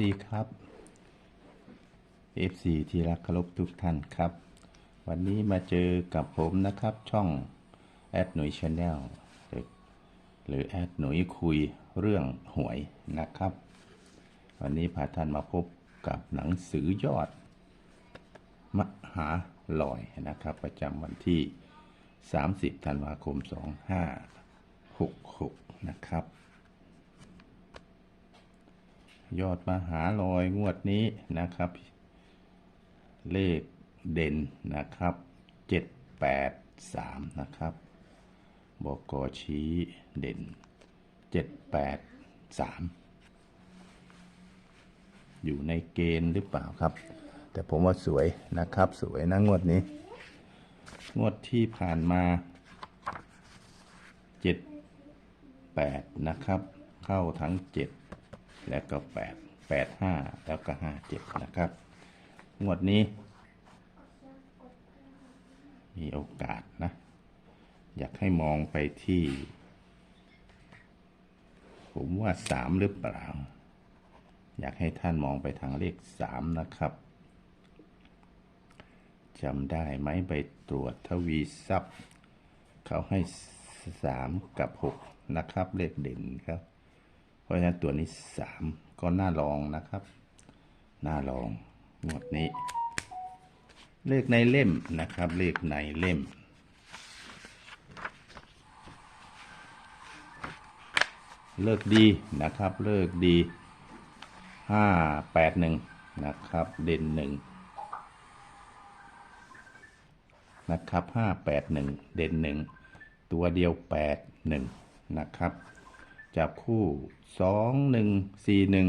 ดีครับ FC ที่รักเคารพทุกท่านครับ วันนี้มาเจอกับผมนะครับช่องแอดหนุ่ยชาแนลหรือแอดหนุ่ยคุยเรื่องหวยนะครับ วันนี้พาท่านมาพบกับหนังสือยอด มหาลอยนะครับ ประจำวันที่ 30 ธันวาคม 2566 นะครับ ยอดมหาลอยงวดนี้นะครับ เลขเด่นนะครับ783นะครับบกกอชี้เด่น783อยู่ในเกณฑ์หรือเปล่าครับ แต่ผมว่าสวยนะครับสวยนะงวดนี้ งวดที่ผ่านมา78นะครับ เข้าทั้ง7 แล้วก็8 85แล้วก็57นะครับ งวดนี้ มีโอกาสนะ อยากให้มองไปที่ ผมว่า3หรือเปล่า อยากให้ท่านมองไปทางเลข3นะครับจำได้ไหมไปตรวจทวีทรัพย์ เขาให้3กับ6นะครับ เลขเด่นครับ ราะฉะนั้นตัวนี้3ก็น่าลองนะครับน่าลองงวดนี้ เลขในเล่มนะครับ เลขในเล่ม เลิกดีนะครับ เลิกดีห้าแปดหนึ่งนะครับ เด่นหนึ่งนะครับห้าแปดหนึ่งเด่นหนึ่งตัวเดียวแปดหนึ่งนะครับ จับคู่สองหนึ่งสี่หนึ่ง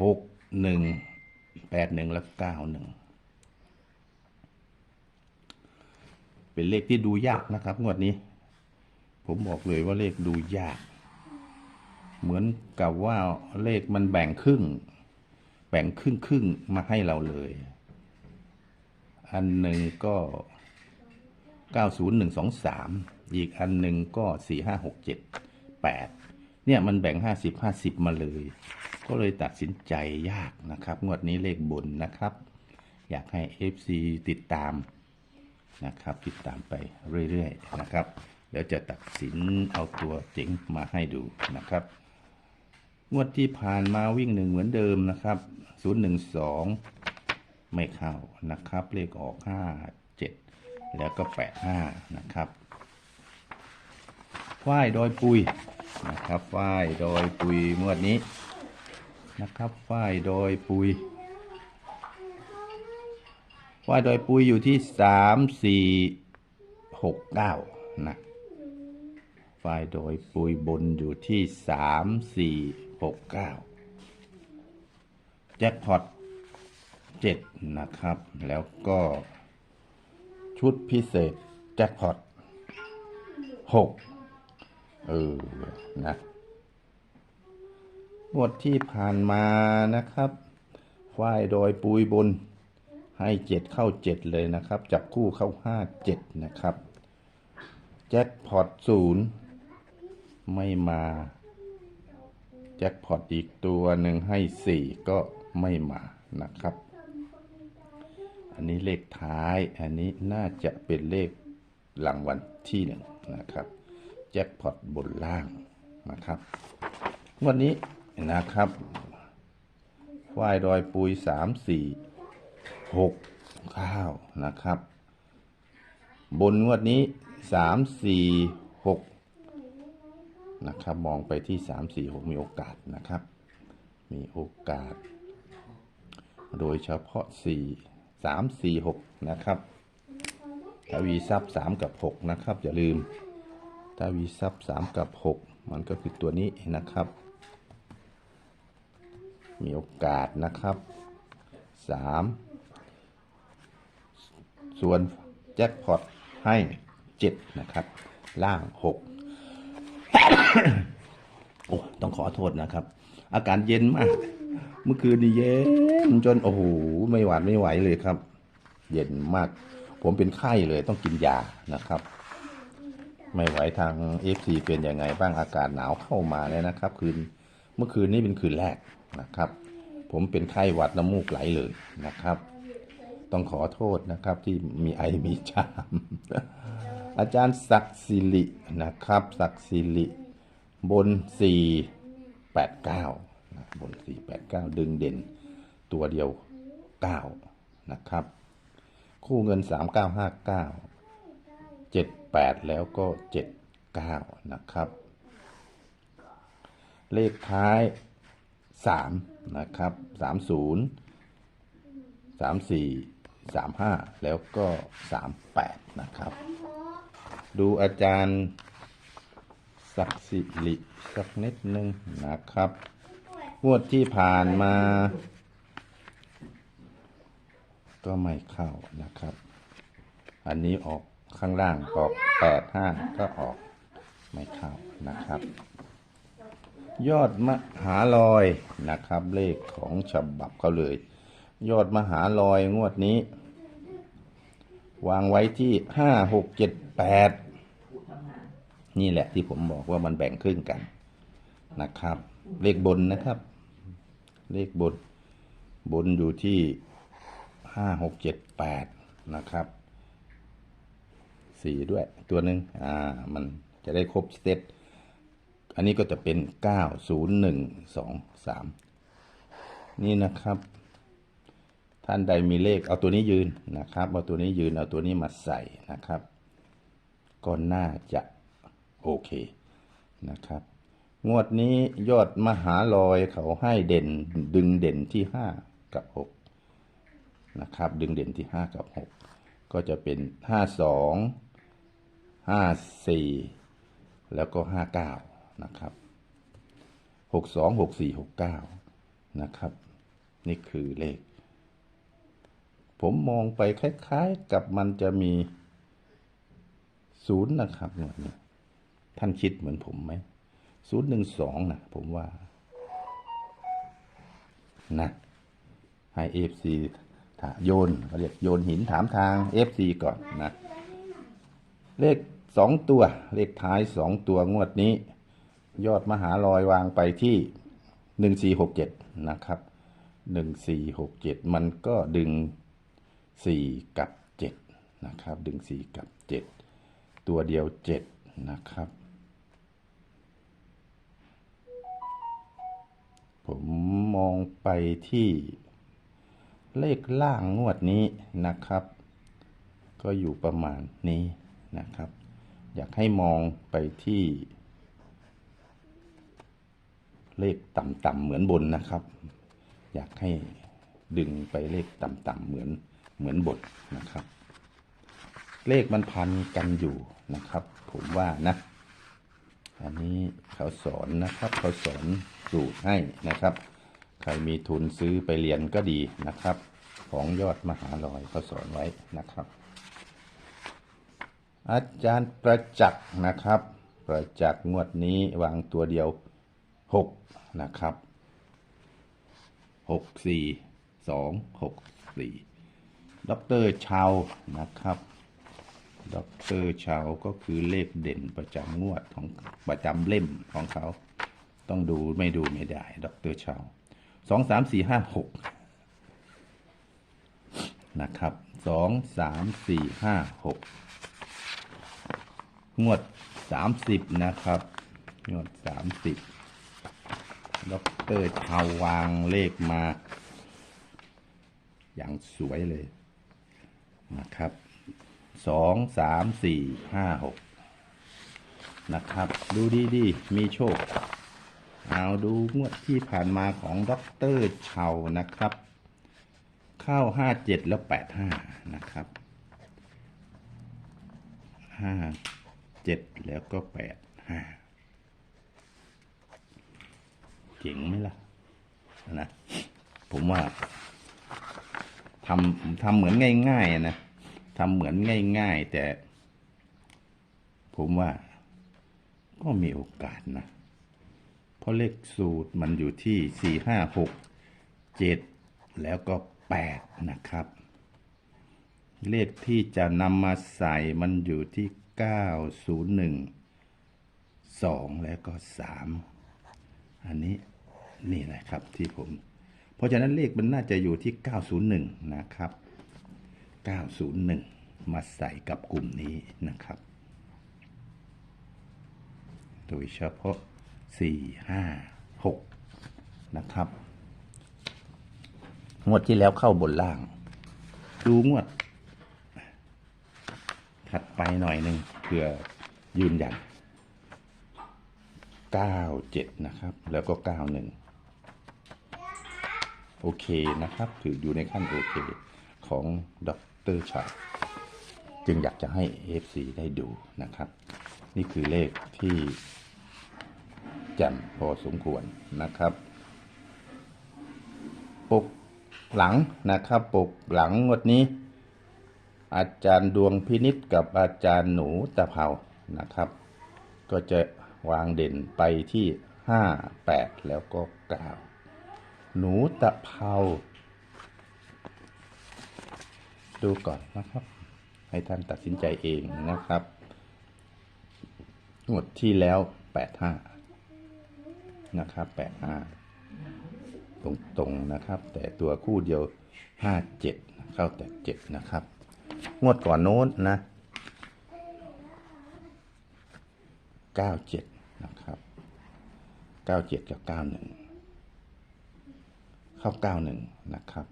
หกหนึ่งแปดหนึ่งและเก้าหนึ่งเป็นเลขที่ดูยากนะครับ งวดนี้ ผมบอกเลยว่าเลขดูยาก เหมือนกับว่าเลขมันแบ่งครึ่ง แบ่งครึ่งครึ่งมาให้เราเลย อันหนึ่งก็90123อีกอันหนึ่งก็45678เนี่ยมันแบ่ง 50 50 มาเลย ก็เลยตัดสินใจยากนะครับ งวดนี้เลขบนนะครับ อยากให้ FC ติดตามนะครับ ติดตามไปเรื่อยๆนะครับเดี๋ยวจะตัดสินเอาตัวเจ๋งมาให้ดูนะครับ งวดที่ผ่านมาวิ่งหนึ่งเหมือนเดิมนะครับ 012 ไม่เข้านะครับ เลขออก 57 แล้วก็ 85 นะครับฝ้ายดอยปุย นะครับฝ้ายดอยปุยงวดนี้นะครับฝ้ายดอยปุยฝ้ายดอยปุยอยู่ที่3469นะฝ่ายโดยปุยบนอยู่ที่สามสี่หกเก้าแจ็คพอตเจ็ดนะครับ แล้วก็ ชุดพิเศษ แจ็คพอตหก เออนะงวดที่ผ่านมานะครับฝ่ายโดยปุยบน ให้เจ็ดเข้าเจ็ดเลยนะครับ จับคู่เข้าห้าเจ็ดนะครับ แจ็คพอตศูนย์ไม่มา แจ็คพอตอีกตัวหนึ่งให้สี่ก็ไม่มานะครับ อันนี้เลขท้าย อันนี้น่าจะเป็นเลขหลังวันที่หนึ่งนะครับ แจ็คพอตบนล่างนะครับ วันนี้นะครับฝ้ายดอยปุยสามสี่หกข้าวนะครับ บนงวดนี้สามสี่หกนะครับ มองไปที่สามสี่หกมีโอกาสนะครับ มีโอกาส โดยเฉพาะสี่สามสี่หกนะครับทวีซับสามกับหกนะครับ อย่าลืม ทวีซับสามกับหกมันก็คือตัวนี้นะครับ มีโอกาสนะครับสามส่วนแจ็คพอตให้เจ็ดนะครับ ล่างหกโอ้ต้องขอโทษนะครับ อาการเย็นมาก เมื่อคืนนี้เย็นจนโอ้โหไม่หวาดไม่ไหวเลยครับ เย็นมาก ผมเป็นไข้เลยต้องกินยานะครับ ไม่ไหวทางเอฟซีเป็นยังไงบ้างอากาศหนาวเข้ามาเลยนะครับ คืนเมื่อคืนนี้เป็นคืนแรกนะครับ ผมเป็นไข้หวัดน้ำมูกไหลเลยนะครับ ต้องขอโทษนะครับที่มีไอมีจาม อาจารย์ศักดิ์สิรินะครับศักดิ์สิริบน 489นะบน 489 ดึงเด่น ตัวเดียว 9 นะครับ คู่เงิน 3959 78 แล้วก็ 79 นะครับ เลขท้าย 3 นะครับ 30สามสี่สามห้าแล้วก็สามแปดนะครับ ดูอาจารย์ศักดิ์สิริสักนิดนึงนะครับงวดที่ผ่านมา ก็ไม่เข้านะครับ อันนี้ออก ข้างล่างออกแปดห้าก็ออกไม่เข้านะครับ ยอดมหาลอยนะครับ เลขของฉบับเขาเลย ยอดมหาลอยงวดนี้ วางไว้ที่ห้าหกเจ็ดแปดนี่แหละที่ผมบอกว่ามันแบ่งครึ่งกันนะครับ เลขบนนะครับ เลขบน บนอยู่ที่ห้าหกเจ็ดแปดนะครับ สี่ด้วยตัวหนึ่งอ่ามันจะได้ครบเซตอันนี้ก็จะเป็นเก้าศูนย์หนึ่งสองสามนี่นะครับ ท่านใดมีเลขเอาตัวนี้ยืนนะครับเอาตัวนี้ยืนเอาตัวนี้มาใส่นะครับก็น่าจะโอเคนะครับ งวดนี้ยอดมหาลอยเขาให้เด่นดึงเด่นที่ห้ากับหกนะครับ ดึงเด่นที่ห้ากับหกก็จะเป็นห้าสอง ห้าสี่แล้วก็ห้าเก้านะครับหกสองหกสี่หกเก้านะครับ นี่คือเลข ผมมองไปคล้ายๆกับมันจะมีศูนย์นะครับหมวดนี้ท่านคิดเหมือนผมไหมศูนย์หนึ่งสองนะผมว่านะให้เอฟซีโยนเขาเรียกโยนหินถามทางเอฟซีก่อนนะ เลขสองตัว เลขท้ายสองตัวงวดนี้ ยอดมหาลอยวางไปที่หนึ่งสี่หกเจ็ดนะครับหนึ่งสี่หกเจ็ดมันก็ดึงสี่กับเจ็ดนะครับ ดึงสี่กับเจ็ดตัวเดียวเจ็ดนะครับ ผมมองไปที่เลขล่างงวดนี้นะครับ ก็อยู่ประมาณนี้ นะครับ อยากให้มองไปที่เลขต่ำๆเหมือนบนนะครับ อยากให้ดึงไปเลขต่ำๆเหมือนเหมือนบนนะครับ เลขมันพันกันอยู่นะครับ ผมว่านะ อันนี้เขาสอนนะครับเขาสอนสูตรให้นะครับ ใครมีทุนซื้อไปเรียนก็ดีนะครับ ของยอดมหาลอยเขาสอนไว้นะครับ อาจารย์ประจักษ์นะครับ ประจักษ์งวดนี้วางตัวเดียวหกนะครับหกสี่สองหกสี่ด็อกเตอร์ชาวนะครับด็อกเตอร์ชาวก็คือเลขเด่นประจำงวดของประจำเล่มของเขา ต้องดูไม่ดูไม่ได้ด็อกเตอร์ชาวสองสามสี่ห้าหกนะครับสองสามสี่ห้าหก งวดสามสิบนะครับ งวดสามสิบด็อกเตอร์ชาววางเลขมา อย่างสวยเลยนะครับสองสามสี่ห้าหกนะครับ ดูดีๆมีโชค เอาดูงวดที่ผ่านมาของด็อกเตอร์ชาวนะครับ เข้าห้าเจ็ดแล้วแปดห้านะครับห้า เจ็ดแล้วก็แปดห้าเจ๋งไหมล่ะนะผมว่าทำทำเหมือนง่ายๆนะทำเหมือนง่าย ๆ แต่ ผมว่าก็มีโอกาสนะ เพราะเลขสูตรมันอยู่ที่สี่ห้าหกเจ็ดแล้วก็แปดนะครับ เลขที่จะนำมาใส่มันอยู่ที่ เก้าศูนย์หนึ่งสองแล้วก็สามอันนี้นี่แหละครับที่ผม เพราะฉะนั้นเลขมันน่าจะอยู่ที่ 901 นะครับ 901 มาใส่กับกลุ่มนี้นะครับ โดยเฉพาะ 4 5 6 นะครับ งวดที่แล้วเข้าบนล่าง ดูงวด ถัดไปหน่อยหนึ่งเพื่อยืนยัน 97 นะครับ แล้วก็ 91 โอเคนะครับ ถืออยู่ในขั้นโอเค ของดรชาจึงอยากจะให้ FC ได้ดูนะครับ นี่คือเลขที่แจ่มพอสมควรนะครับปกหลังนะครับปกหลังงวดนี้ อาจารย์ดวงพินิษกับอาจารย์หนูตะเภานะครับ ก็จะวางเด่นไปที่ 5 8 แล้วก็ 9 หนูตะเภา ดูก่อนนะครับ ให้ท่านตัดสินใจเองนะครับงวดที่แล้ว 85 นะครับ 85 ตรงๆนะครับ แต่ตัวคู่เดียว 57 เข้าแต่ 7 นะครับ งวดก่อนโน้นนะ97นะครับ97กับ91เข้า91นะครับ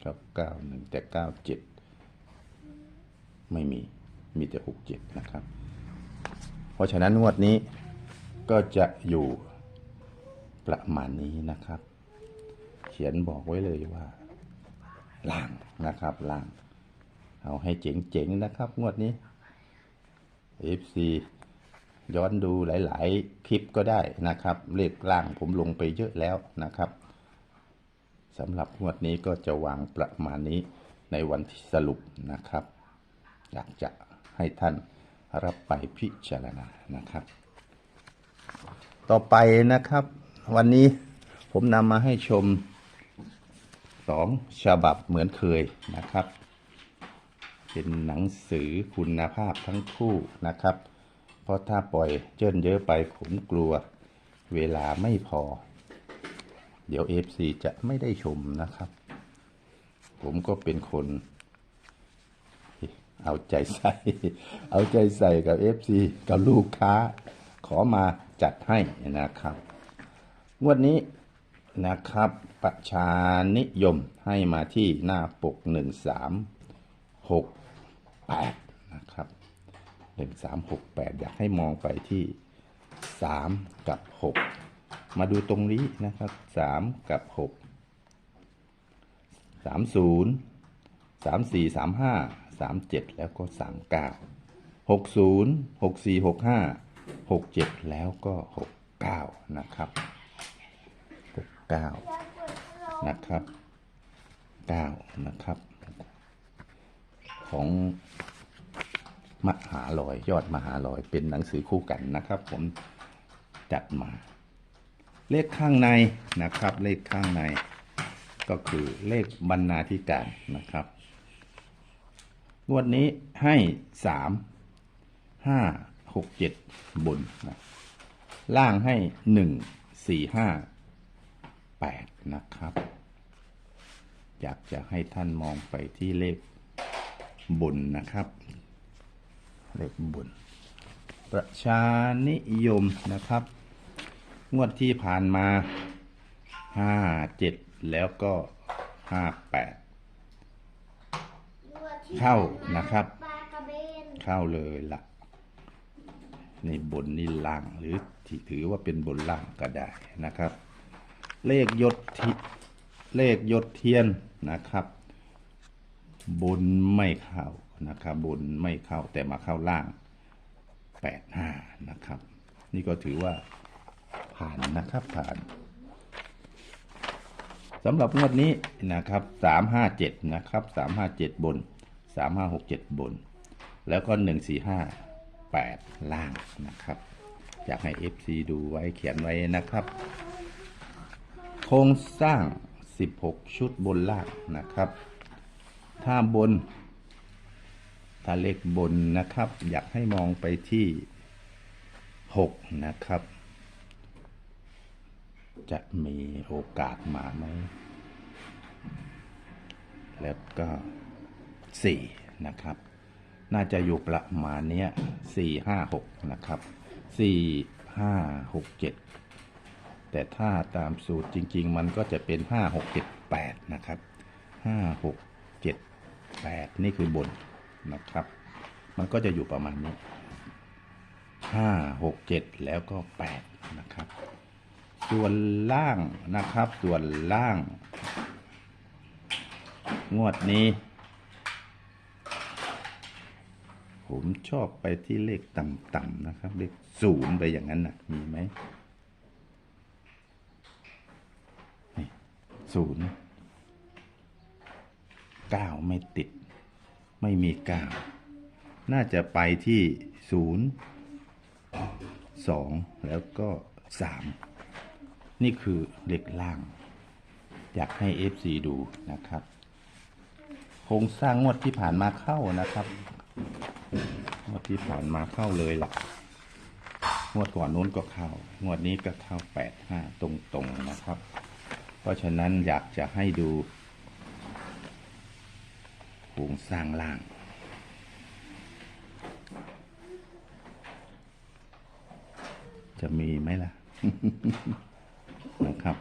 เข้า91แต่97ไม่มีมีแต่67นะครับ เพราะฉะนั้นงวดนี้ก็จะอยู่ประมาณนี้นะครับ เขียนบอกไว้เลยว่า ล่างนะครับล่าง เอาให้เจ๋งๆนะครับ งวดนี้ FC ย้อนดูหลาย ๆ คลิปก็ได้นะครับ เลขล่างผมลงไปเยอะแล้วนะครับสำหรับงวดนี้ก็จะวางประมาณนี้ในวันที่สรุปนะครับ อยากจะให้ท่านรับไปพิจารณานะครับ ต่อไปนะครับ วันนี้ผมนำมาให้ชม สองฉบับเหมือนเคยนะครับ เป็นหนังสือคุณภาพทั้งคู่นะครับ เพราะถ้าปล่อยเจิ้นเยอะไปผมกลัว เวลาไม่พอ เดี๋ยว FC จะไม่ได้ชมนะครับ ผมก็เป็นคนเอาใจใส่ เอาใจใส่กับ FC กับลูกค้า ขอมาจัดให้นะครับ งวดนี้นะครับ ประชานิยมให้มาที่หน้าปก 1368 นะครับ 1368 อยากให้มองไปที่ 3 กับ 6 มาดูตรงนี้นะครับ 3 กับ 6 30 34 35 37 แล้วก็ 39 60 64 65 67 แล้วก็ 69 นะครับ 69 นะครับ 9 นะครับ ของมหาลอยยอดมหาลอยเป็นหนังสือคู่กันนะครับ ผมจัดมา เลขข้างในนะครับ เลขข้างใน ก็คือเลขบรรณาธิการนะครับงวดนี้ให้สามห้าหกเจ็ดบนนะล่างให้หนึ่งสี่ห้า แปดนะครับ อยากจะให้ท่านมองไปที่เลขบนนะครับ เลขบนประชานิยมนะครับ งวดที่ผ่านมาห้าเจ็ดแล้วก็ห้าแปดเข้านะครับ เข้าเลยละนี่บนนี่ล่างหรือถือว่าเป็นบนล่างก็ได้นะครับ เลขยศเลขยศเทียนนะครับ บนไม่เข้านะครับ บนไม่เข้าแต่มาเข้าล่างแปดห้านะครับ นี่ก็ถือว่าผ่านนะครับผ่านสำหรับงวดนี้นะครับสามห้าเจ็ดนะครับสามห้าเจ็ดบนสามห้าหกเจ็ดบน แล้วก็หนึ่งสี่ห้าแปดล่างนะครับ อยากให้ FC ดูไว้เขียนไว้นะครับ โครงสร้าง 16 ชุดบนล่างนะครับ ถ้าบน ถ้าเลขบนนะครับ อยากให้มองไปที่ 6 นะครับ จะมีโอกาสมาไหม แล้วก็สี่นะครับ น่าจะอยู่ประมาณเนี้ยสี่ห้าหกนะครับสี่ห้าหกเจ็ด แต่ถ้าตามสูตรจริง ๆ มันก็จะเป็นห้าหกเจ็ดแปดนะครับห้าหกเจ็ดแปดนี่คือบนนะครับ มันก็จะอยู่ประมาณนี้ห้าหกเจ็ดแล้วก็แปดนะครับ ส่วนล่างนะครับ ส่วนล่าง งวดนี้ ผมชอบไปที่เลขต่ำๆนะครับ เลขศูนย์ไปอย่างนั้นนะมีไหม ศูนย์เก้าไม่ติด ไม่มีเก้าน่าจะไปที่ศูนย์สองแล้วก็สามนี่คือเหลขล่าง อยากให้ FC ดูนะครับโครงสร้างงวดที่ผ่านมาเข้านะครับงวดที่ผ่านมาเข้าเลยล่ะงวดก่อนนู้นก็เข้างวดนี้ก็เข้าแปดห้าตรงๆนะครับ ราะฉะนั้นอยากจะให้ดูโครงสร้างล่าง จะมีไหมล่ะนะครับ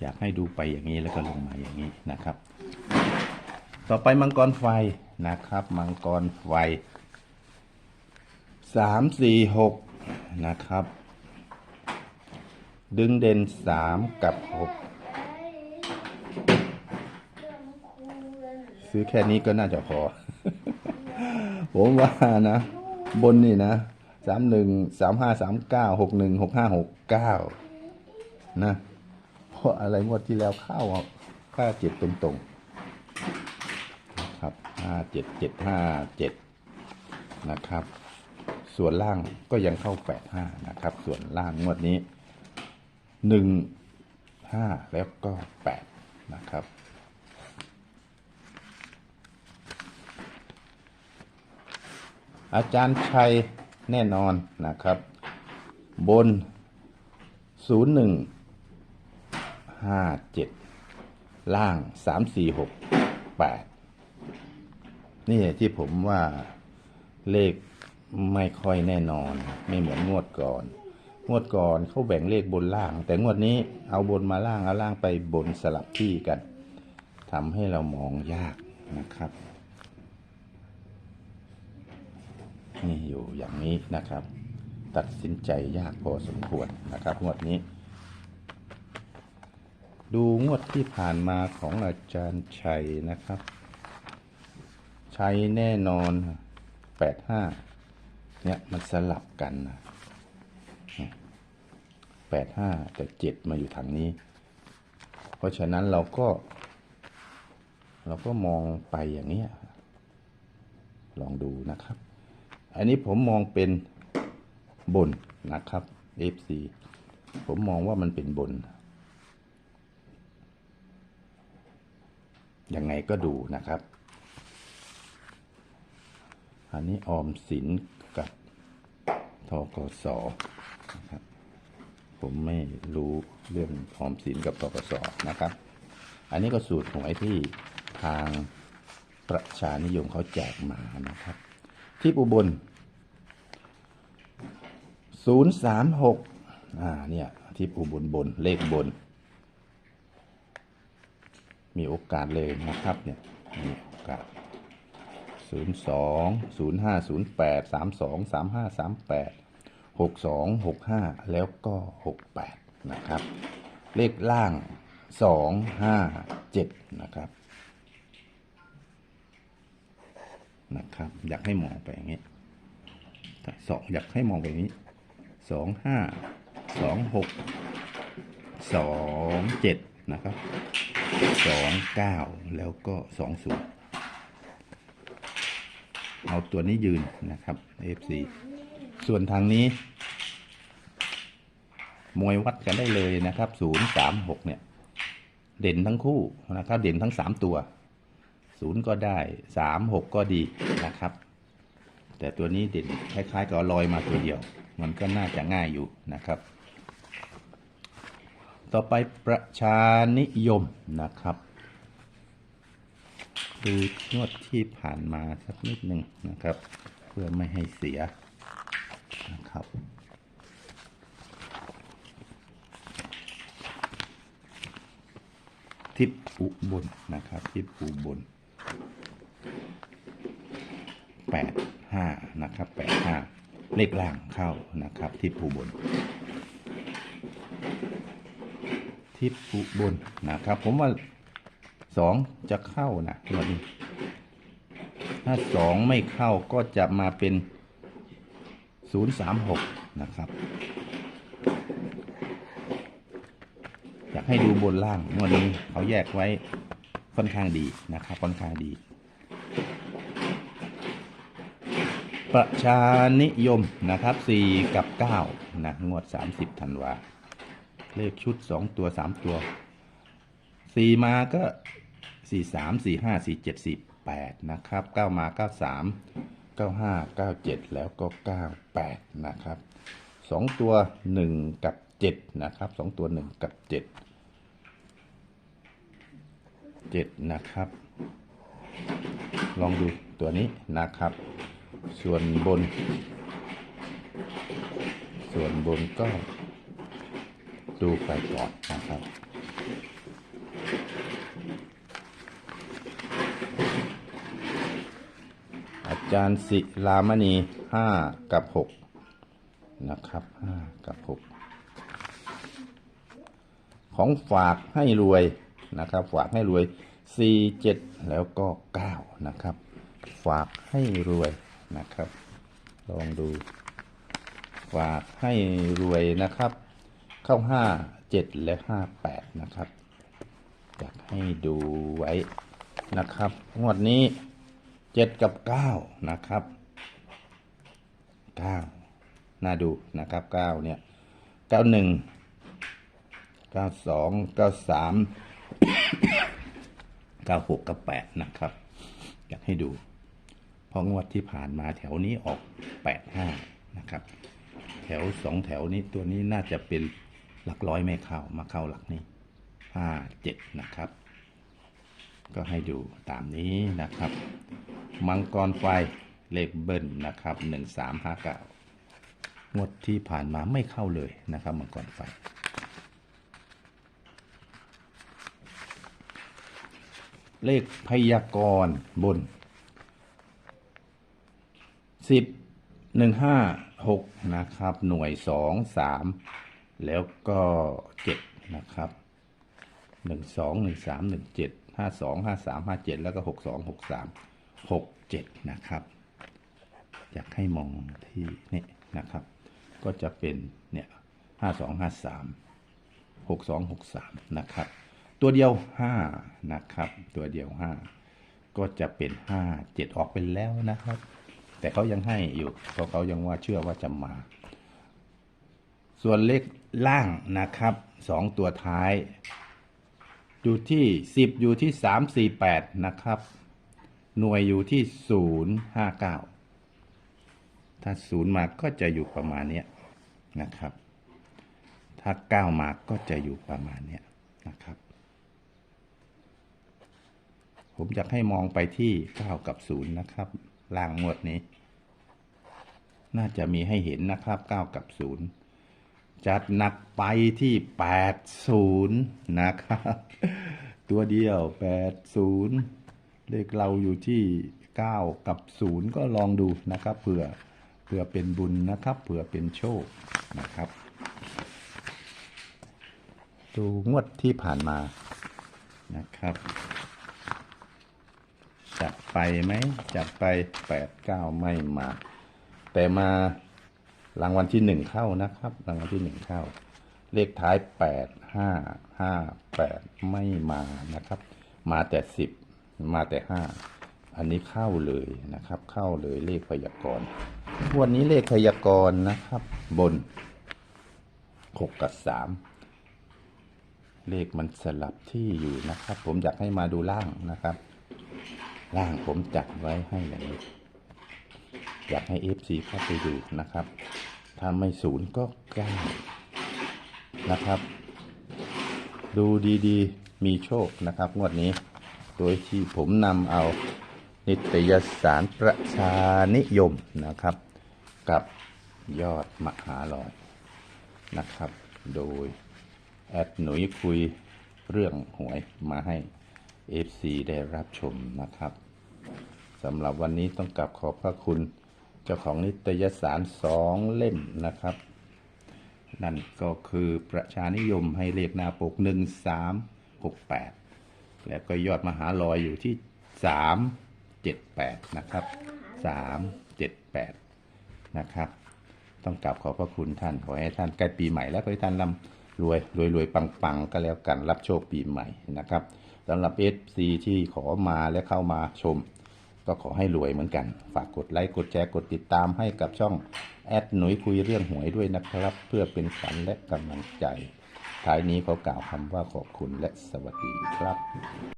อยากให้ดูไปอย่างนี้แล้วก็ลงมาอย่างนี้นะครับ ต่อไปมังกรไฟนะครับ มังกรไฟสามสี่หกนะครับ ดึงเด่นสามกับหก ซื้อแค่นี้ก็น่าจะพอ ผมว่านะ บนนี่นะสามหนึ่งสามห้าสามเก้าหกหนึ่งหกห้าหกเก้านะเพราะอะไรงวดที่แล้วเข้าอะค่าเจ็ดตรงๆ ครับห้าเจ็ดเจ็ดห้าเจ็ดนะครับ ส่วนล่างก็ยังเข้าแปดห้านะครับ ส่วนล่างงวดนี้หนึ่งห้าแล้วก็แปดนะครับ อาจารย์ชัยแน่นอนนะครับ บนศูนย์หนึ่งห้าเจ็ดล่างสามสี่หกแปดนี่ที่ผมว่าเลขไม่ค่อยแน่นอน ไม่เหมือนงวดก่อน งวดก่อนเขาแบ่งเลขบนล่าง แต่งวดนี้เอาบนมาล่างเอาล่างไปบนสลับที่กันทำให้เรามองยากนะครับ นี่อยู่อย่างนี้นะครับ ตัดสินใจยากพอสมควรนะครับงวดนี้ ดูงวดที่ผ่านมาของอาจารย์ชัยนะครับ ชัยแน่นอนแปดห้าเนี่ยมันสลับกันนะแปดห้าแต่เจ็ดมาอยู่ทางนี้ เพราะฉะนั้นเราก็ เราก็มองไปอย่างนี้ลองดูนะครับ อันนี้ผมมองเป็นบนนะครับ FC ผมมองว่ามันเป็นบน ยังไงก็ดูนะครับ อันนี้ออมสินกับทกสนะครับ ผมไม่รู้เรื่องออมสินกับทกสนะครับ อันนี้ก็สูตรหวยที่ทางประชานิยมเขาแจกมานะครับ ที่อุบลศูนย์สามหกอ่าเนี่ยที่อุบลบนเลขบน มีโอกาสเลยนะครับเนี่ยมีโอกาสศูนย์สองศูนย์ห้าศูนย์แปดสามสองสามห้าสามแปดหกสองหกห้าแล้วก็หกแปดนะครับ เลขล่างสองห้าเจ็ดนะครับ นะครับ อยากให้มองไปอย่างนี้สองอยากให้มองไปงนี้สองห้าสองหกสองเจ็ดนะครับสองเก้าแล้วก็สองศูนย์เอาตัวนี้ยืนนะครับ FC ส่วนทางนี้ มวยวัดกันได้เลยนะครับศูนย์สามหกเนี่ย เด่นทั้งคู่นะครับ เด่นทั้งสามตัว ศูนย์ก็ได้สามหกก็ดีนะครับ แต่ตัวนี้เด่นคล้ายๆกับลอยมาตัวเดียว มันก็น่าจะง่ายอยู่นะครับ ต่อไปประชานิยมนะครับ ดูงวดที่ผ่านมาสักนิดหนึ่งนะครับ เพื่อไม่ให้เสียนะครับทิพย์อุบลนะครับทิพย์อุบล แปดห้านะครับแปดห้าเลขล่างเข้านะครับ ทิพย์อุบลทิพย์อุบลนะครับ ผมว่าสองจะเข้านะวันนี้ ถ้าสองไม่เข้าก็จะมาเป็นศูนย์สามหกนะครับอยากให้ดูบนล่างวันนี้เขาแยกไว้ค่อนข้างดีนะครับ ค่อนข้างดี ประชานิยมนะครับ 4 กับ 9 นะ งวด 30ธันวา เลขชุด 2 ตัว 3 ตัว 4 มาก็ 4 3 4 5 4 7 4 8 นะครับ 9 มา 93 95 97 แล้วก็ 98 นะครับ 2 ตัว 1 กับ 7 นะครับ 2 ตัว 1 กับ 7 7 นะครับ ลองดูตัวนี้นะครับ ส่วนบน ส่วนบนก็ดูไปก่อนนะครับอาจารย์ศิลามณีห้ากับหกนะครับห้ากับหกของฝากให้รวยนะครับ ฝากให้รวยสี่เจ็ดแล้วก็เก้านะครับ ฝากให้รวย นะครับ ลองดูฝากให้รวยนะครับ เข้าห้าเจ็ดและห้าแปดนะครับอยากให้ดูไว้นะครับงวดนี้เจ็ดกับเก้านะครับเก้าน่าดูนะครับเก้าเนี่ยเก้าหนึ่งเก้าสองเก้าสามเก้าหกเกับแปดนะครับ อยากให้ดู พราะงวดที่ผ่านมาแถวนี้ออกแปดห้านะครับ แถวสองแถวนี้ตัวนี้น่าจะเป็นหลักร้อยไม่เข้ามาเข้าหลักนี้ห้าเจ็ดนะครับ ก็ให้ดูตามนี้นะครับ มังกรไฟเลขเบิ้ลนะครับหนึ่งสามห้าเก้างวดที่ผ่านมาไม่เข้าเลยนะครับ มังกรไฟเลขพยากรณ์บน สิบหนึ่งห้าหกนะครับ หน่วยสองสามแล้วก็เจ็ดนะครับหนึ่งสองหนึ่งสามหนึ่งเจ็ดห้าสองห้าสามห้าเจ็ดแล้วก็หกสองหกสามหกเจ็ดนะครับ อยากให้มองที่นี่นะครับ ก็จะเป็นเนี่ยห้าสองห้าสามหกสองหกสามนะครับ ตัวเดียวห้านะครับ ตัวเดียวห้าก็จะเป็นห้าเจ็ดออกไปแล้วนะครับ แต่เขายังให้อยู่เพราะเขายังว่าเชื่อว่าจะมา ส่วนเลขล่างนะครับสองตัวท้าย อยู่ที่สิบอยู่ที่สามสี่แปดนะครับ หน่วยอยู่ที่ศูนย์ห้าเก้าถ้าศูนย์มาก็จะอยู่ประมาณเนี้ยนะครับ ถ้าเก้ามาก็จะอยู่ประมาณเนี้ยนะครับ ผมอยากให้มองไปที่เก้ากับศูนย์นะครับ ล่างงวดนี้ น่าจะมีให้เห็นนะครับเก้ากับศูนย์จัดหนักไปที่แปดศูนย์นะครับ ตัวเดียวแปดศูนย์เลขเราอยู่ที่เก้ากับศูนย์ก็ลองดูนะครับเผื่อเผื่อเป็นบุญนะครับเผื่อเป็นโชคนะครับดูงวดที่ผ่านมานะครับ จัดไปไหมจัดไปแปดเก้าไม่มา แต่มารางวัลที่หนึ่งเข้านะครับ รางวัลที่หนึ่งเข้า เลขท้ายแปดห้าห้าแปดไม่มานะครับ มาแต่สิบมาแต่ห้าอันนี้เข้าเลยนะครับ เข้าเลยเลขพยากรณ์วันนี้เลขพยากรณ์นะครับ บนหกกับสามเลขมันสลับที่อยู่นะครับ ผมอยากให้มาดูล่างนะครับ ล่างผมจัดไว้ให้อย่างนี้ อยากให้ FC เข้าไปดูนะครับ ถ้าไม่ศูนย์ก็เก้านะครับ ดูดีๆ มีโชคนะครับ งวดนี้ โดยที่ผมนำเอานิตยสารประชานิยมนะครับ กับยอดมหาลอยนะครับ โดยแอดหนุยคุยเรื่องหวยมาให้ FC ได้รับชมนะครับสำหรับวันนี้ต้องกลับขอบพระคุณเจ้าของนิตยสารสองเล่มนะครับ นั่นก็คือประชานิยมให้เลขหน้าปก 1368 แล้วก็ยอดมหาลอยอยู่ที่ 378 นะครับ 378 นะครับต้องกลับขอบพระคุณท่าน ขอให้ท่านใกล้ปีใหม่แล้วก็ให้ท่านร่ำรวยรวยรวยปังปังก็แล้วกันรับโชคปีใหม่นะครับ สำหรับ FC ที่ขอมาและเข้ามาชม ก็ขอให้รวยเหมือนกัน ฝากกดไลค์กดแชร์กดติดตามให้กับช่องแอดหนุยคุยเรื่องหวยด้วยนะครับ เพื่อเป็นขวัญและกำลังใจท้ายนี้ขอกล่าวคำว่าขอบคุณและสวัสดีครับ